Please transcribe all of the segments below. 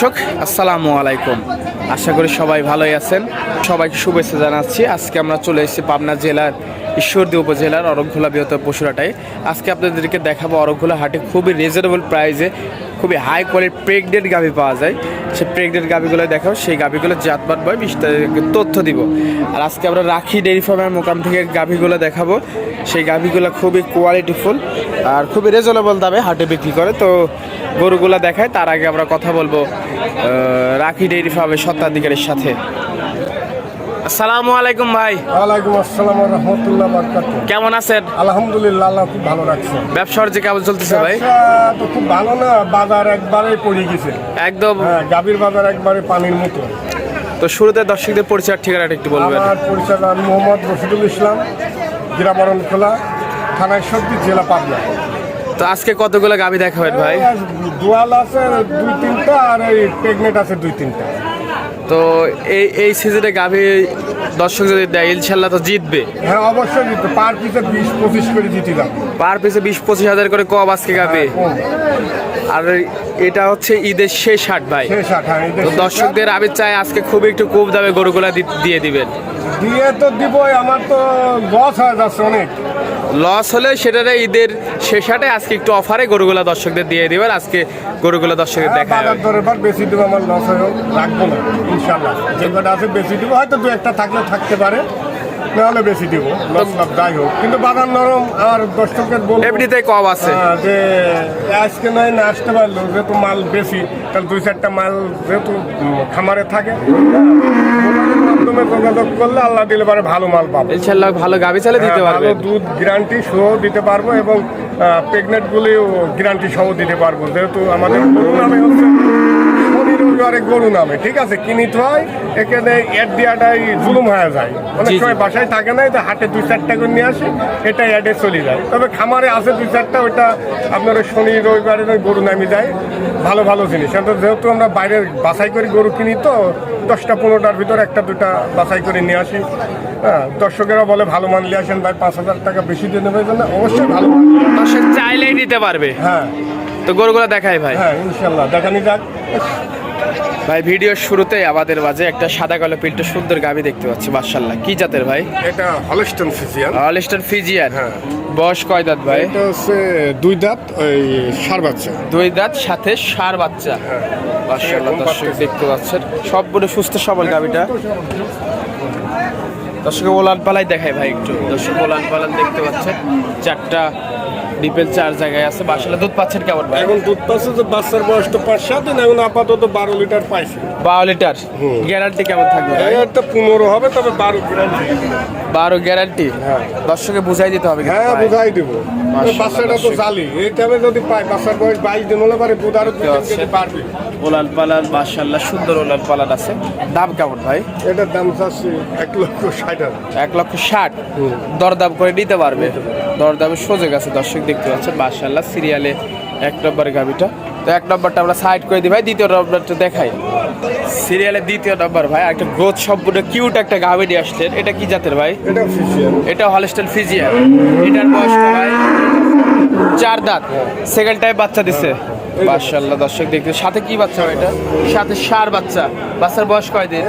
দর্শক, আসসালামু আলাইকুম। আশা করি সবাই ভালোই আছেন। সবাইকে শুভেচ্ছা জানাচ্ছি। আজকে আমরা চলে এসেছি পাবনা জেলার ঈশ্বরদী উপজেলার অরগখোলা বৃহত্তর পশুরাটায়। আজকে আপনাদেরকে দেখাবো অরগখোলা হাটে খুবই রিজনেবল প্রাইসে খুবই হাই কোয়ালিটি প্রেগনেন্ট গাভি পাওয়া যায়। সেই প্রেগনেন্ট গাভিগুলো দেখাবো সেই গাভিগুলো জাতবাদ বয়, বিস্তারিত তথ্য দিব। আর আজকে আমরা রাখি ডেয়ারি ফার্মের মোকাম থেকে গাভিগুলো দেখাবো। সেই গাভিগুলো খুবই কোয়ালিটিফুল আর খুবই রিজনেবল দামে হাটে বিক্রি করে। তো গরুগুলো দেখায়, তার আগে আমরা কথা বলব রাখি ডেয়ারি ফার্মের স্বত্বাধিকারীর সাথে। আসসালামু আলাইকুম ভাই। ওয়ালাইকুম আসসালাম রহমতুল্লাহ বরকাত কেমন আছেন? আলহামদুলিল্লাহ আল্লাহ খুব ভালো রাখছে। ব্যবসা যে কেমন চলতেছে ভাই? তো খুব ভালো না বাজার একবারে পড়ে গেছে। একদম। হ্যাঁ গাভীর বাজার একবারে পানির মতো। তো শুরুতে দর্শকদের পরিচয় ঠিকানাটা একটু বলবেন। আমার পরিচয় আমি মোহাম্মদ রশিদুল ইসলাম গ্রামরণ খোলা থানা সবজি জেলা পাবনা। তো আজকে কতগুলো গাভি দেখাবেন ভাই? দোয়াল আছে দুই তিনটা আর এই প্রেগনেন্ট আছে দুই তিনটা। তো এই এই সিজনে গাভি দর্শক যদি দেয় ইনশাল্লাহ তো জিতবে। হ্যাঁ অবশ্যই দিতে পার পিসে বিশ পঁচিশ করে জিতে দাম পার পিছে বিশ পঁচিশ হাজার করে কম আজকে গাভি। আর এটা হচ্ছে ঈদের শেষ হাট ভাই। হ্যাঁ তো দর্শকদের আমি চাই আজকে খুব একটু কম দামে গরুগুলা দিয়ে দিবেন। দিয়ে তো দিবই আমার তো লস হয়ে যাচ্ছে অনেক। লস হলে সেটারে ঈদের শেষ হাটে আজকে একটু অফারে গরুগুলা দর্শকদের দিয়ে দিবেন। আজকে গরুগুলা দর্শকদের হ্যাঁ, দেখা বাজার দরের পর বেশি দেবো আমার লস হয়েও রাখব না ইনশাল্লাহ যে কটা আছে বেশি দেবো হয়তো দু একটা থাকলে থাকতে পারে নাহলে বেশি দিব লস লাভ যাই হোক। কিন্তু বাজার নরম আর দর্শকের বলব এমনিতেই কম আছে। হ্যাঁ, যে আজকে নয় না আসতে পারল যেহেতু মাল বেশি তাহলে দুই চারটা মাল যেহেতু খামারে থাকে যোগাযোগ করলে আল্লাহ দিলে পারে ভালো মাল পাবো। ইনশাল্লাহ ভালো গাভি চালে দিতে পারব। ভালো দুধ গ্যারান্টি সহ দিতে পারব এবং প্রেগনেন্ট গুলিও গ্যারান্টি সহ দিতে পারব। যেহেতু আমাদের নামে হচ্ছে শনি রবিবারে গরু নামে ঠিক আছে? কিনিতে হয় এখানে অ্যাড দেওয়াটাই জুলুম হয়ে যায়। অনেক। সময় বাসায় থাকে না তো হাটে দুই চারটা করে নিয়ে আসে এটা অ্যাডে চলে যায়। তবে খামারে আছে দুই চারটা ওইটা আপনার শনি রবিবারে ওই গরু নামে যায়। ভালো ভালো জিনিস। যেহেতু আমরা বাইরে বাছাই করে গরু কিনি তো দশটা পনেরোটার ভিতর একটা দুটা বাছাই করে নিয়ে আসি। হ্যাঁ দর্শকেরা বলে ভালো মান নিয়ে আসেন ভাই পাঁচ হাজার টাকা বেশি দিয়ে নেবে জন্য অবশ্যই ভালো চাইলেই নিতে পারবে। হ্যাঁ। তো গরুগুলা দেখাই ভাই। হ্যাঁ ইনশাল্লাহ দেখানি যাক। ভাই ভিডিওর শুরুতে আমাদের মাঝে একটা সাদা কালো পিল্টে সুন্দর গাভি দেখতে পাচ্ছি মার্শাল্লাহ কি জাতের ভাই? এটা হলস্টন ফিজিয়ান অলিস্টার ফিজিয়ান হ্যাঁ। বয়স কয় দাঁত ভাই? এটা হচ্ছে দুই দাঁত ওই সার বাচ্চা। দুই দাঁত সাথে সার বাচ্চা। মার্শাল্লাহ এরকম দর্শক দেখতে পাচ্ছেন। সবগুলো সুস্থ সবল গাভিটা। দর্শক ওলান পালাই দেখায় ভাই একটু। দর্শক ওলান পালান দেখতে পাচ্ছেন। চারটা ডিপেল চার জায়গায় আছে। মার্শাল্লাহ দুধ পাচ্ছেন কেমন ভাই? এখন দুধ পাচ্ছে যে বাচ্চার বয়স তো পাঁচ সাত দিন এখন আপাতত বারো লিটার পাইছে। বারো লিটার। গ্যারান্টি কেমন থাকবে একটা পনেরো হবে তবে বারো গ্রাম বারো গ্যারান্টি? হ্যাঁ। দর্শকে বুঝাই দিতে হবে হ্যাঁ। বুঝাই দিব। বাচ্চাটা তো। জালি। এই টাইমে যদি পাই বাচ্চার বয়স বাইশ দিন হলে পারে দুধ আরও আছে। কেজি বাড়বে। ওলান সুন্দর ওলান পালান আছে। দাম কেমন ভাই? এটার দাম চাচ্ছি এক লক্ষ ষাট হাজার। এক লক্ষ ষাট। দরদাম করে নিতে পারবে। দরদামে সোজে গেছে দর্শক। দেখতে পাচ্ছেন মার্শাল্লাহ সিরিয়ালে এক নম্বর গাভিটা তো এক নম্বরটা আমরা সাইড করে দিই ভাই দ্বিতীয় নম্বরটা দেখাই। সিরিয়ালের দ্বিতীয় নম্বর ভাই একটা গ্রোথ সম্পূর্ণ কিউট একটা গাভি নিয়ে আসলেন। এটা কি জাতের ভাই? এটা হলস্টেল ফিজিয়া এটার বয়স ভাই চার দাঁত। সেকেন্ড টাইম বাচ্চা দিছে। মার্শাল্লাহ দর্শক দেখতে সাথে কি বাচ্চা এটা? সাথে সার বাচ্চা। বাচ্চার বয়স কয় দিন?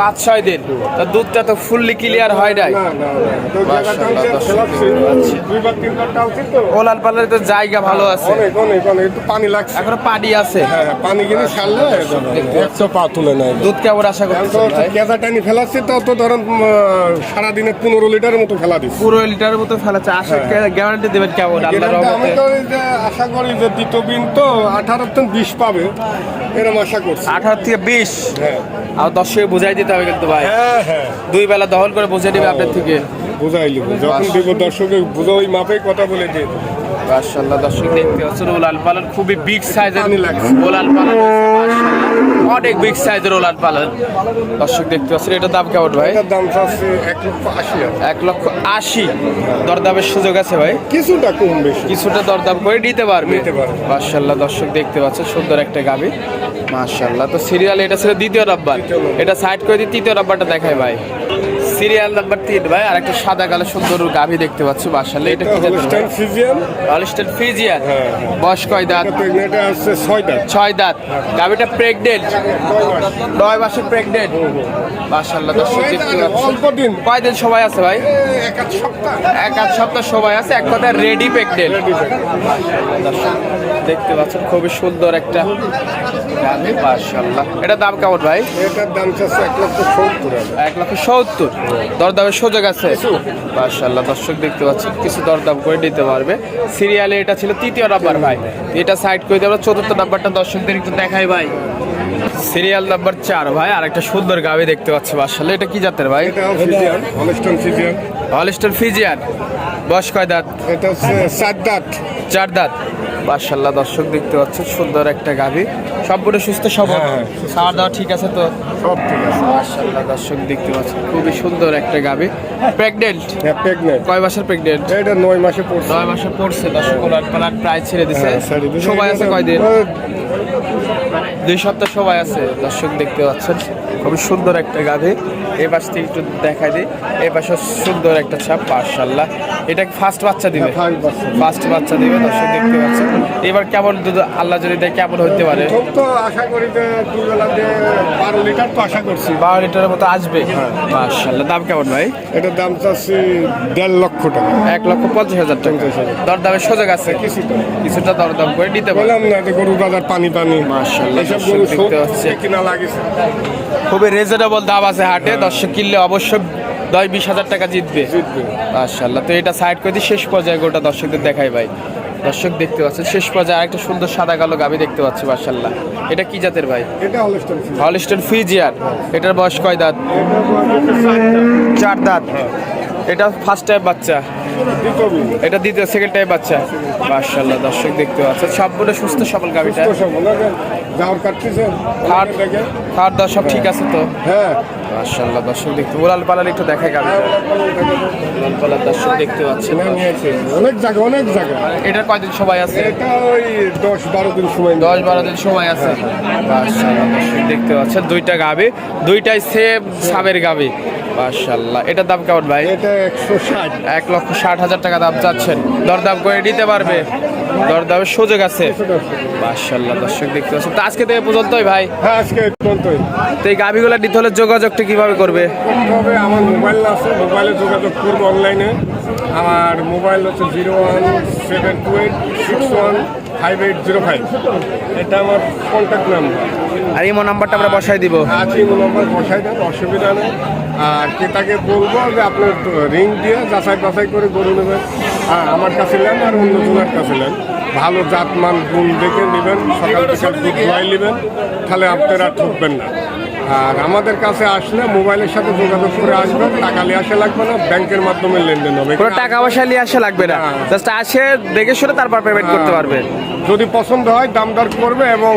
পাঁচ ছয় দিন। তো দুধটা তো ফুললি ক্লিয়ার হয় নাই? মাশাআল্লাহ, ওলান পালারে তো জায়গা ভালো আছে। পানি লাগছে। এখনও পানি আছে? হ্যাঁ হ্যাঁ, পানি কিনে ছাড়লে একশো পা তুলে নেয়। দুধ কেমন আশা তো কেজা টানি ফেলাচ্ছি তো তো ধরেন সারাদিনে পনেরো লিটারের মতো ফেলা দিচ্ছি। পুরো লিটারের মতো ফেলাচ্ছে। আশা গ্যারান্টি দেবেন কেমন? আল্লাহ আমি তো আশা করি যে দ্বিতীয় বিন তো আঠারো থেকে বিশ পাবে এরকম আশা করছি। আঠারো থেকে বিশ? হ্যাঁ। আর দর্শকে বুঝাই দিতে হবে কিন্তু ভাই। হ্যাঁ হ্যাঁ। দুই বেলা দহন করে বুঝে দিবে আপনার থেকে। বুঝাই লিব। যখন দেবো দর্শকে বুঝো ওই মাপে কথা বলে দিয়ে। মাশাআল্লাহ দর্শক দেখতে পাচ্ছেন ওলান পালন খুবই বিগ সাইজের। ওলান পালন মাশাআল্লাহ। অনেক বিগ সাইজের ওলান পালন। দর্শক দেখতে পাচ্ছেন এটা দাম কেমন ভাই? দাম এক লক্ষ আশি এক লক্ষ আশি। দরদামের সুযোগ আছে ভাই? কিছুটা কম বেশি। কিছুটা দরদাম করে নিতে পারবে। মার্শাল্লাহ দর্শক দেখতে পাচ্ছেন সুন্দর একটা গাবি। মার্শাল্লাহ তো সিরিয়াল এটা ছিল দ্বিতীয় রব্বার। এটা সাইড করে দিয়ে তৃতীয় রব্বারটা দেখায় ভাই। সিরিয়াল নাম্বার তিন ভাই আর একটা সাদা কালো সুন্দর গাভী দেখতে পাচ্ছি বাসালে এটা কি জাতের হলস্টাইন ফিজিয়ান হলিস্টার হ্যাঁ। বয়স কয় দাঁত? প্রেগনেন্ট আছে ছয় দাঁত। ছয় দাঁত। গাভীটা প্রেগনেন্ট নয় মাসের প্রেগনেন্ট মাশাআল্লাহ দর্শক দেখতে পাচ্ছি অল্প দিন। কয়দিন সময় আছে ভাই? এক আধ সপ্তাহ। এক আধ সপ্তাহ সময় আছে এক কথা রেডি প্রেগনেন্ট দর্শক দেখতে পাচ্ছেন খুবই সুন্দর একটা মাশাআল্লাহ। এটা দাম কেমন ভাই? এটার দাম চাচ্ছে এক লক্ষ সত্তর এক লক্ষ সত্তর। দরদামের সুযোগ আছে। মাশাআল্লাহ দর্শক দেখতে পাচ্ছেন কিছু দরদাম করে নিতে পারবে। সিরিয়ালে এটা ছিল তৃতীয় নাম্বার ভাই। এটা সাইড করে আমরা চতুর্থ নাম্বারটা দর্শকদের একটু দেখাই ভাই। সিরিয়াল নাম্বার চার ভাই আর একটা সুন্দর গাভি দেখতে পাচ্ছি মাশাআল্লাহ। এটা কি জাতের ভাই? এটা ফিজিয়ান বয়স কয় দাঁত? এটা হচ্ছে চার দাঁত। চার দাঁত। মাশাআল্লাহ দর্শক দেখতে পাচ্ছেন সুন্দর একটা গাভি সম্পূর্ণ সুস্থ সবল হ্যাঁ, খাওয়া দাওয়া ঠিক আছে তো? সব ঠিক আছে। মাশাআল্লাহ দর্শক দেখতে পাচ্ছেন খুবই সুন্দর একটা গাভি প্রেগনেন্ট হ্যাঁ প্রেগনেন্ট কয় মাসের প্রেগনেন্ট এটা নয় মাসে পড়ছে। নয় মাসে পড়ছে দর্শক ওলার পালার প্রায় ছেড়ে দিছে। হ্যাঁ, ছেড়ে সময় আছে কয়দিন? দিন দুই সপ্তাহ সবাই আছে দর্শক দেখতে পাচ্ছেন। খুবই সুন্দর একটা গাভি এই পাশ থেকে একটু দেখাই দিই। এই পাশে সুন্দর একটা ছাপ মাশাআল্লাহ। এটা ফার্স্ট বাচ্চা দিবে। ফার্স্ট বাচ্চা। দিবে। দর্শক দেখতে পাচ্ছেন। এবার কেমন দুধ আল্লাহ যদি দেয় কেমন হতে পারে? তো আশা করি যে বারো লিটার তো আশা করছি। বারো লিটারের মতো আসবে? মাশাআল্লাহ। দাম কেমন ভাই? এটার দাম চাচ্ছি দেড় লক্ষ টাকা। এক লক্ষ পঞ্চাশ হাজার টাকা। দরদামের সুযোগ আছে? কিছুটা। কিছুটা দরদাম করে নিতে পারে বললাম না গরু বাজার পানি পানি। মাশাআল্লাহ, এইসব দর্শক গরু দেখতে পাচ্ছে। কিনা লাগেছে। খুবই রিজনেবল দাম আছে হাটে। দর্শক কিনলে অবশ্যই দশ বিশ হাজার টাকা জিতবে। মাশাআল্লাহ তো এটা সাইড করে শেষ পর্যায়ে গোটা দর্শকদের দেখাই ভাই। দর্শক দেখতে পাচ্ছেন শেষ পর্যায়ে আরেকটা সুন্দর সাদা কালো গাবি দেখতে পাচ্ছি মাশাআল্লাহ। এটা কি জাতের ভাই? হলিস্টন ফিজিয়ার এটার বয়স কয় দাঁত? চার দাঁত। এটা ফার্স্ট টাইম বাচ্চা। এটা দ্বিতীয় সেকেন্ড টাইম বাচ্চা। মাশাআল্লাহ দর্শক দেখতে পাচ্ছেন সম্পূর্ণ সুস্থ সবল গাবিটা। খাওয়ার দেখে দাওয়া সব ঠিক আছে তো? হ্যাঁ। মাশাআল্লাহ দর্শক দেখতে উড়াল পালাল একটু দেখা গাবি উড়াল পালাল দর্শক দেখতে পাচ্ছেন। অনেক জায়গা অনেক জায়গা। এটার কয়দিন সময় আছে? এটা ওই দশ বারো দিন সময় দশ বারো দিন সময় আছে। মাশাআল্লাহ দর্শক দেখতে পাচ্ছেন দুইটা গাবি। দুইটাই সেম সাবের গাবি। মাশাআল্লাহ এটার দাম কেমন ভাই? এটা একশো ষাট। এক লক্ষ ষাট হাজার টাকা দাম চাচ্ছেন। দরদাম করে নিতে পারবে? দরদামের সুযোগ আছে। মাশাআল্লাহ দর্শক দেখতে পাচ্ছেন। তো আজকে থেকে পর্যন্তই ভাই। হ্যাঁ আজকে পর্যন্তই। তো এই গাবিগুলো নিতে হলে যোগাযোগটা কীভাবে করবে? তবে আমার মোবাইল আছে মোবাইলে যোগাযোগ করব অনলাইনে। আমার মোবাইল হচ্ছে zero one seven two eight six one five eight zero five. এটা আমার কন্ট্যাক্ট নাম্বার আর ইমো নাম্বারটা আমরা বসাই দিব। আছে এই নম্বর বসাই দেন অসুবিধা নেই। আর ক্রেতাকে বলব যে আপনার রিং দিয়ে যাচাই বাছাই করে গরু নেবেন। হ্যাঁ আমার কাছে নেন আর অন্য জনের কাছে নেন ভালো জাতমান গুণ দেখে নেবেন সকাল বিকাল দুধ দোয়াই নেবেন তাহলে আপনারা ঠকবেন না। আর আমাদের কাছে আসলে মোবাইলের সাথে যোগাযোগ করে আসবেন টাকা নিয়ে আসা লাগবে না ব্যাংকের মাধ্যমে লেনদেন হবে। কোনো টাকা পয়সা নিয়ে আসা লাগবে না। হ্যাঁ। জাস্ট আসে দেখে শুনে তারপর পেমেন্ট করতে পারবে। যদি পছন্দ হয় দাম দর করবে এবং